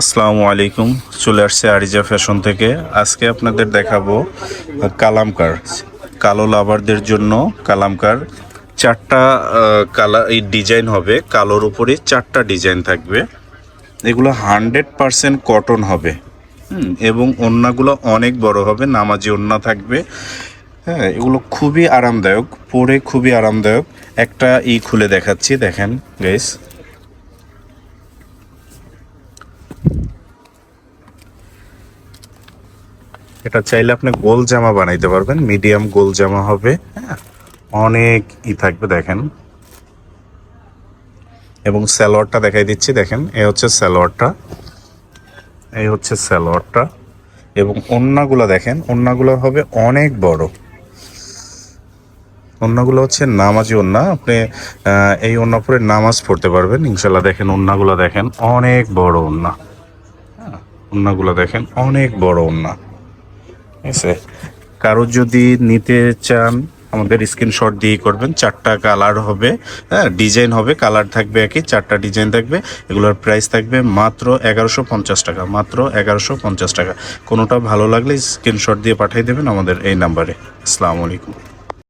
আসসালামু আলাইকুম। চলে আসছে আরিজা ফ্যাশন থেকে। আজকে আপনাদের দেখাবো কালামকার, কালো লাভারদের জন্য কালামকার। চারটা কালার, এই ডিজাইন হবে। কালোর উপরে চারটা ডিজাইন থাকবে। এগুলো হান্ড্রেড পারসেন্ট কটন হবে। এবং ওন্নাগুলো অনেক বড় হবে। নামাজি ওন্না থাকবে। হ্যাঁ এগুলো খুবই আরামদায়ক, পরে খুবই আরামদায়ক। একটা ই খুলে দেখাচ্ছি, দেখেন গাইস এটা চাইলে আপনি গোল জামা বানাইতে পারবেন মিডিয়াম গোল জামা হবে হ্যাঁ? অনেক ই থাকবে দেখেন। এবং স্যালোয়ারটা দেখাই দিচ্ছি দেখেন এ হচ্ছে স্যালোয়ারটা এই হচ্ছে স্যালোয়ারটা এবং ওন্নাগুলো দেখেন ওন্নাগুলো হবে অনেক বড়। ওন্নাগুলো হচ্ছে নামাজি ওন্না আপনি এই ওন্না পরে নামাজ পড়তে পারবেন ইনশাল্লাহ দেখেন ওন্নাগুলো দেখেন অনেক বড় ওন্না। হ্যাঁ, ওন্নাগুলো দেখেন অনেক বড় ঠিক আছে কারও যদি নিতে চান, আমাদের স্ক্রিনশট দিয়ে করবেন। চারটা কালার হবে হ্যাঁ ডিজাইন হবে কালার থাকবে একই, চারটা ডিজাইন থাকবে, এগুলোর প্রাইস থাকবে মাত্র এগারোশো পঞ্চাশ টাকা, মাত্র এগারোশো পঞ্চাশ টাকা। কোনোটা ভালো লাগলে স্ক্রিনশট দিয়ে পাঠিয়ে দেবেন আমাদের এই নাম্বারে আসসালামু আলাইকুম।